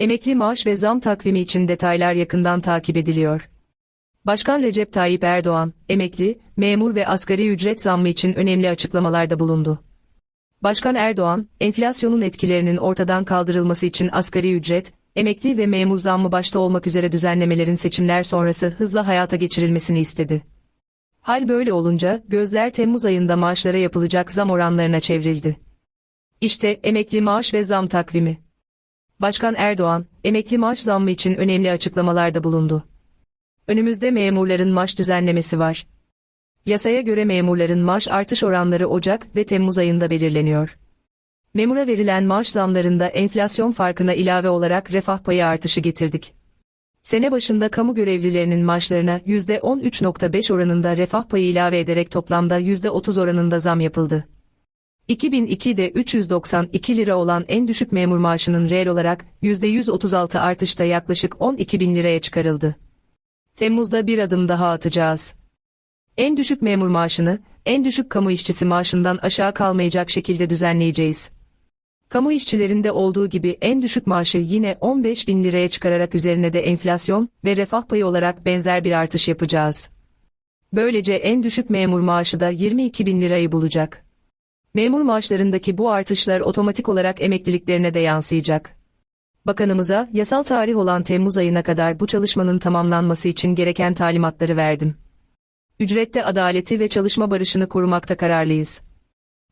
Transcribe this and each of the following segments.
Emekli maaş ve zam takvimi için detaylar yakından takip ediliyor. Başkan Recep Tayyip Erdoğan, emekli, memur ve asgari ücret zammı için önemli açıklamalarda bulundu. Başkan Erdoğan, enflasyonun etkilerinin ortadan kaldırılması için asgari ücret, emekli ve memur zammı başta olmak üzere düzenlemelerin seçimler sonrası hızla hayata geçirilmesini istedi. Hal böyle olunca, gözler Temmuz ayında maaşlara yapılacak zam oranlarına çevrildi. İşte emekli maaş ve zam takvimi. Başkan Erdoğan, emekli maaş zammı için önemli açıklamalarda bulundu. Önümüzde memurların maaş düzenlemesi var. Yasaya göre memurların maaş artış oranları Ocak ve Temmuz ayında belirleniyor. Memura verilen maaş zamlarında enflasyon farkına ilave olarak refah payı artışı getirdik. Sene başında kamu görevlilerinin maaşlarına %13.5 oranında refah payı ilave ederek toplamda %30 oranında zam yapıldı. 2002'de 392 lira olan en düşük memur maaşının reel olarak %136 artışta yaklaşık 12 bin liraya çıkarıldı. Temmuz'da bir adım daha atacağız. En düşük memur maaşını, en düşük kamu işçisi maaşından aşağı kalmayacak şekilde düzenleyeceğiz. Kamu işçilerinde olduğu gibi en düşük maaşı yine 15 bin liraya çıkararak üzerine de enflasyon ve refah payı olarak benzer bir artış yapacağız. Böylece en düşük memur maaşı da 22 bin lirayı bulacak. Memur maaşlarındaki bu artışlar otomatik olarak emekliliklerine de yansıyacak. Bakanımıza yasal tarih olan Temmuz ayına kadar bu çalışmanın tamamlanması için gereken talimatları verdim. Ücrette adaleti ve çalışma barışını korumakta kararlıyız.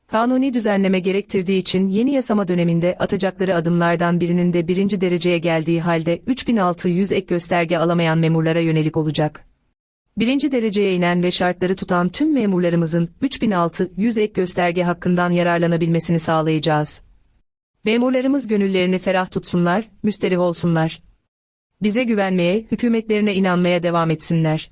Kanuni düzenleme gerektirdiği için yeni yasama döneminde atacakları adımlardan birinin de birinci dereceye geldiği halde 3600 ek gösterge alamayan memurlara yönelik olacak. Birinci dereceye inen ve şartları tutan tüm memurlarımızın 3600 ek gösterge hakkından yararlanabilmesini sağlayacağız. Memurlarımız gönüllerini ferah tutsunlar, müsterih olsunlar. Bize güvenmeye, hükümetlerine inanmaya devam etsinler.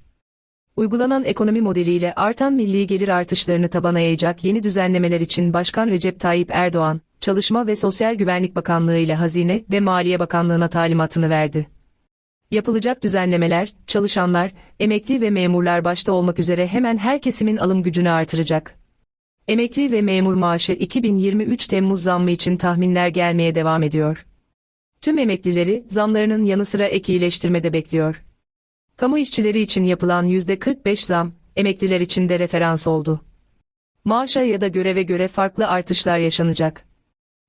Uygulanan ekonomi modeliyle artan milli gelir artışlarını tabana yayacak yeni düzenlemeler için Başkan Recep Tayyip Erdoğan, Çalışma ve Sosyal Güvenlik Bakanlığı ile Hazine ve Maliye Bakanlığı'na talimatını verdi. Yapılacak düzenlemeler, çalışanlar, emekli ve memurlar başta olmak üzere hemen her kesimin alım gücünü artıracak. Emekli ve memur maaşı 2023 Temmuz zammı için tahminler gelmeye devam ediyor. Tüm emeklileri zamlarının yanı sıra ek iyileştirmede bekliyor. Kamu işçileri için yapılan %45 zam, emekliler için de referans oldu. Maaşa ya da göreve göre farklı artışlar yaşanacak.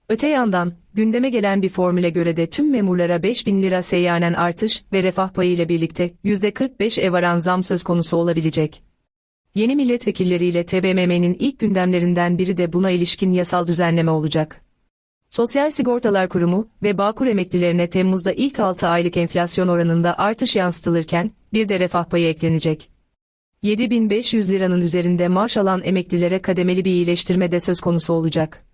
Öte yandan, gündeme gelen bir formüle göre de tüm memurlara 5 bin lira seyyanen artış ve refah payı ile birlikte %45'e varan zam söz konusu olabilecek. Yeni milletvekilleriyle TBMM'nin ilk gündemlerinden biri de buna ilişkin yasal düzenleme olacak. Sosyal Sigortalar Kurumu ve Bağkur emeklilerine Temmuz'da ilk 6 aylık enflasyon oranında artış yansıtılırken, bir de refah payı eklenecek. 7500 liranın üzerinde maaş alan emeklilere kademeli bir iyileştirme de söz konusu olacak.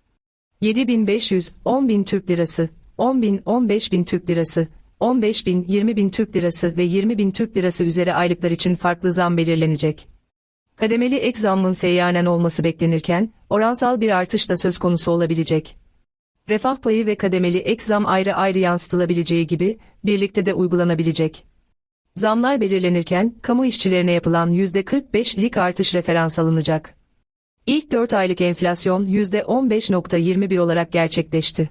7500, 10.000 Türk Lirası, 10.000, 15.000 Türk Lirası, 15.000, 20.000 Türk Lirası ve 20.000 Türk Lirası üzeri aylıklar için farklı zam belirlenecek. Kademeli ek zammın seyyanen olması beklenirken, oransal bir artış da söz konusu olabilecek. Refah payı ve kademeli ek zam ayrı ayrı yansıtılabileceği gibi, birlikte de uygulanabilecek. Zamlar belirlenirken, kamu işçilerine yapılan %45'lik artış referans alınacak. İlk 4 aylık enflasyon %15.21 olarak gerçekleşti.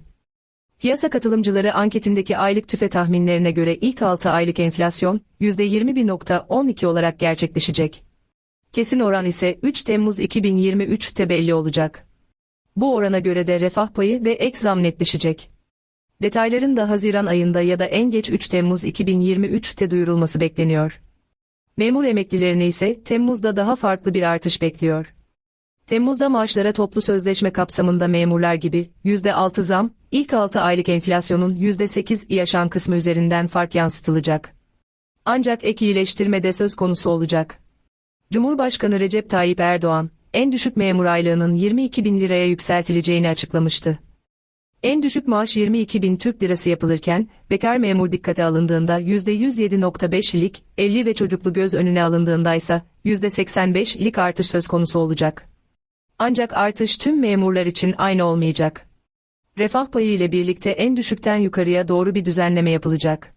Piyasa katılımcıları anketindeki aylık tüfe tahminlerine göre ilk 6 aylık enflasyon %21.12 olarak gerçekleşecek. Kesin oran ise 3 Temmuz 2023'te belli olacak. Bu orana göre de refah payı ve ek zam netleşecek. Detayların da Haziran ayında ya da en geç 3 Temmuz 2023'te duyurulması bekleniyor. Memur emeklilerine ise Temmuz'da daha farklı bir artış bekliyor. Temmuz'da maaşlara toplu sözleşme kapsamında memurlar gibi %6 zam, ilk 6 aylık enflasyonun %8 yaşan kısmı üzerinden fark yansıtılacak. Ancak ek iyileştirme de söz konusu olacak. Cumhurbaşkanı Recep Tayyip Erdoğan, en düşük memur aylığının 22 bin liraya yükseltileceğini açıklamıştı. En düşük maaş 22 bin Türk lirası yapılırken, bekar memur dikkate alındığında %107.5'lik, evli ve çocuklu göz önüne alındığında ise %85'lik artış söz konusu olacak. Ancak artış tüm memurlar için aynı olmayacak. Refah payı ile birlikte en düşükten yukarıya doğru bir düzenleme yapılacak.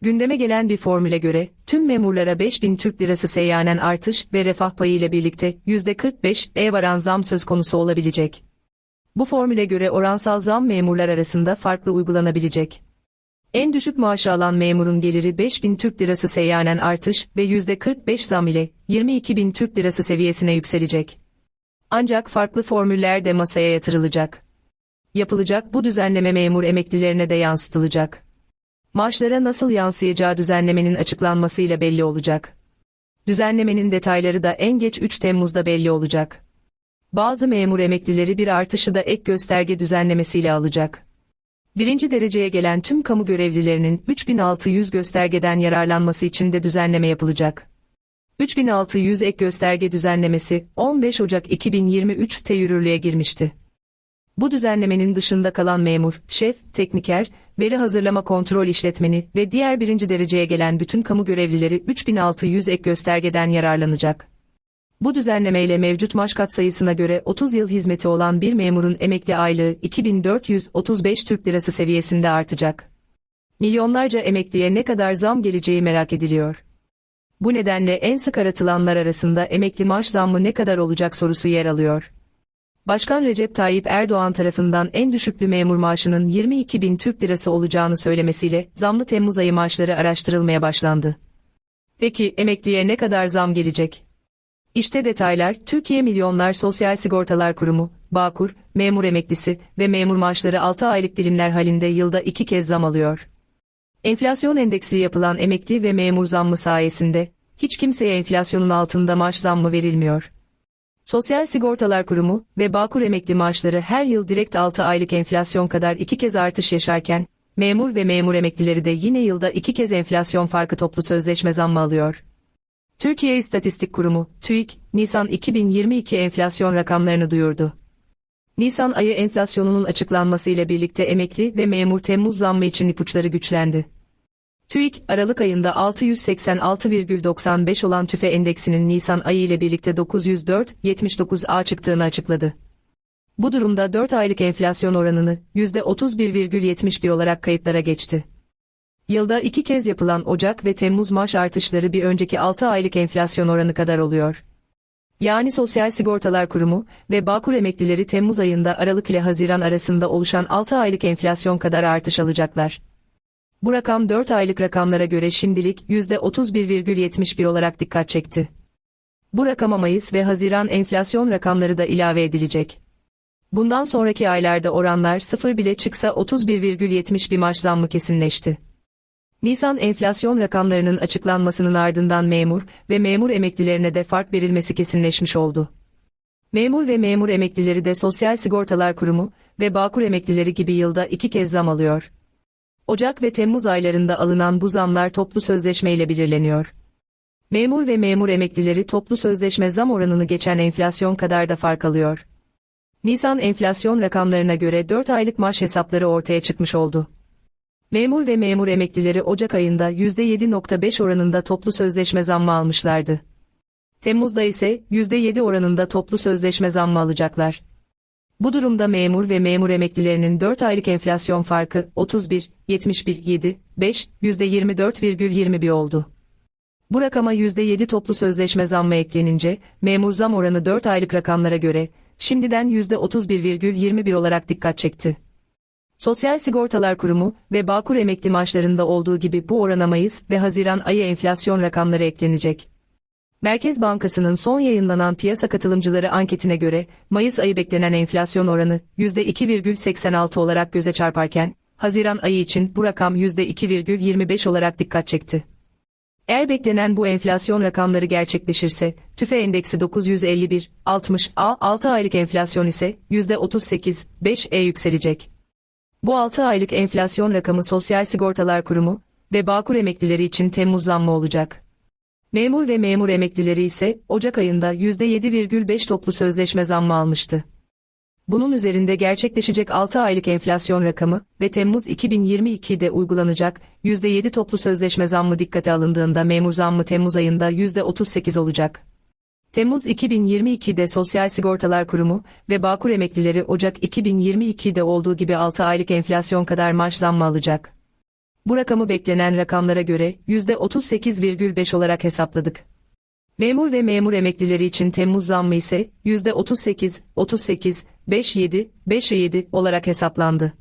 Gündeme gelen bir formüle göre, tüm memurlara 5000 Türk Lirası seyyanen artış ve refah payı ile birlikte %45'e varan zam söz konusu olabilecek. Bu formüle göre oransal zam memurlar arasında farklı uygulanabilecek. En düşük maaşı alan memurun geliri 5000 Türk Lirası seyyanen artış ve %45 zam ile 22.000 Türk Lirası seviyesine yükselecek. Ancak farklı formüller de masaya yatırılacak. Yapılacak bu düzenleme memur emeklilerine de yansıtılacak. Maaşlara nasıl yansıyacağı düzenlemenin açıklanmasıyla belli olacak. Düzenlemenin detayları da en geç 3 Temmuz'da belli olacak. Bazı memur emeklileri bir artışı da ek gösterge düzenlemesiyle alacak. Birinci dereceye gelen tüm kamu görevlilerinin 3600 göstergeden yararlanması için de düzenleme yapılacak. 3600 ek gösterge düzenlemesi 15 Ocak 2023'te yürürlüğe girmişti. Bu düzenlemenin dışında kalan memur, şef, tekniker, veri hazırlama kontrol işletmeni ve diğer birinci dereceye gelen bütün kamu görevlileri 3600 ek göstergeden yararlanacak. Bu düzenlemeyle mevcut maaş sayısına göre 30 yıl hizmeti olan bir memurun emekli aylığı 2435 Türk Lirası seviyesinde artacak. Milyonlarca emekliye ne kadar zam geleceği merak ediliyor. Bu nedenle en sık aratılanlar arasında emekli maaş zammı ne kadar olacak sorusu yer alıyor. Başkan Recep Tayyip Erdoğan tarafından en düşüklü memur maaşının 22 bin Türk Lirası olacağını söylemesiyle zamlı Temmuz ayı maaşları araştırılmaya başlandı. Peki emekliye ne kadar zam gelecek? İşte detaylar, Türkiye Milyonlar Sosyal Sigortalar Kurumu, Bağkur, memur emeklisi ve memur maaşları 6 aylık dilimler halinde yılda 2 kez zam alıyor. Enflasyon endeksli yapılan emekli ve memur zammı sayesinde, hiç kimseye enflasyonun altında maaş zammı verilmiyor. Sosyal Sigortalar Kurumu ve Bağkur emekli maaşları her yıl direkt 6 aylık enflasyon kadar 2 kez artış yaşarken, memur ve memur emeklileri de yine yılda 2 kez enflasyon farkı toplu sözleşme zammı alıyor. Türkiye İstatistik Kurumu, TÜİK, Nisan 2022 enflasyon rakamlarını duyurdu. Nisan ayı enflasyonunun açıklanmasıyla birlikte emekli ve memur Temmuz zammı için ipuçları güçlendi. TÜİK, Aralık ayında 686,95 olan tüfe endeksinin Nisan ayı ile birlikte 904,79'a çıktığını açıkladı. Bu durumda 4 aylık enflasyon oranını %31,71 olarak kayıtlara geçti. Yılda iki kez yapılan Ocak ve Temmuz maaş artışları bir önceki 6 aylık enflasyon oranı kadar oluyor. Yani Sosyal Sigortalar Kurumu ve Bağkur emeklileri Temmuz ayında Aralık ile Haziran arasında oluşan 6 aylık enflasyon kadar artış alacaklar. Bu rakam 4 aylık rakamlara göre şimdilik %31,71 olarak dikkat çekti. Bu rakama Mayıs ve Haziran enflasyon rakamları da ilave edilecek. Bundan sonraki aylarda oranlar sıfır bile çıksa 31,71 maaş zammı kesinleşti. Nisan enflasyon rakamlarının açıklanmasının ardından memur ve memur emeklilerine de fark verilmesi kesinleşmiş oldu. Memur ve memur emeklileri de Sosyal Sigortalar Kurumu ve Bağkur emeklileri gibi yılda iki kez zam alıyor. Ocak ve Temmuz aylarında alınan bu zamlar toplu sözleşme ile belirleniyor. Memur ve memur emeklileri toplu sözleşme zam oranını geçen enflasyon kadar da fark alıyor. Nisan enflasyon rakamlarına göre 4 aylık maaş hesapları ortaya çıkmış oldu. Memur ve memur emeklileri Ocak ayında %7.5 oranında toplu sözleşme zammı almışlardı. Temmuz'da ise %7 oranında toplu sözleşme zammı alacaklar. Bu durumda memur ve memur emeklilerinin 4 aylık enflasyon farkı 31, 71, 7, 5, %24,21 oldu. Bu rakama %7 toplu sözleşme zammı eklenince, memur zam oranı 4 aylık rakamlara göre, şimdiden %31,21 olarak dikkat çekti. Sosyal Sigortalar Kurumu ve Bağkur emekli maaşlarında olduğu gibi bu orana Mayıs ve Haziran ayı enflasyon rakamları eklenecek. Merkez Bankası'nın son yayınlanan piyasa katılımcıları anketine göre Mayıs ayı beklenen enflasyon oranı %2,86 olarak göze çarparken, Haziran ayı için bu rakam %2,25 olarak dikkat çekti. Eğer beklenen bu enflasyon rakamları gerçekleşirse, tüfe endeksi 951, 60 A 6 aylık enflasyon ise %38, 5 E yükselecek. Bu 6 aylık enflasyon rakamı Sosyal Sigortalar Kurumu ve Bağkur emeklileri için Temmuz zammı olacak. Memur ve memur emeklileri ise Ocak ayında %7,5 toplu sözleşme zammı almıştı. Bunun üzerinde gerçekleşecek 6 aylık enflasyon rakamı ve Temmuz 2022'de uygulanacak %7 toplu sözleşme zammı dikkate alındığında memur zammı Temmuz ayında %38 olacak. Temmuz 2022'de Sosyal Sigortalar Kurumu ve Bağkur emeklileri Ocak 2022'de olduğu gibi 6 aylık enflasyon kadar maaş zammı alacak. Bu rakamı beklenen rakamlara göre %38,5 olarak hesapladık. Memur ve memur emeklileri için Temmuz zammı ise %38, 38, 57, 57 olarak hesaplandı.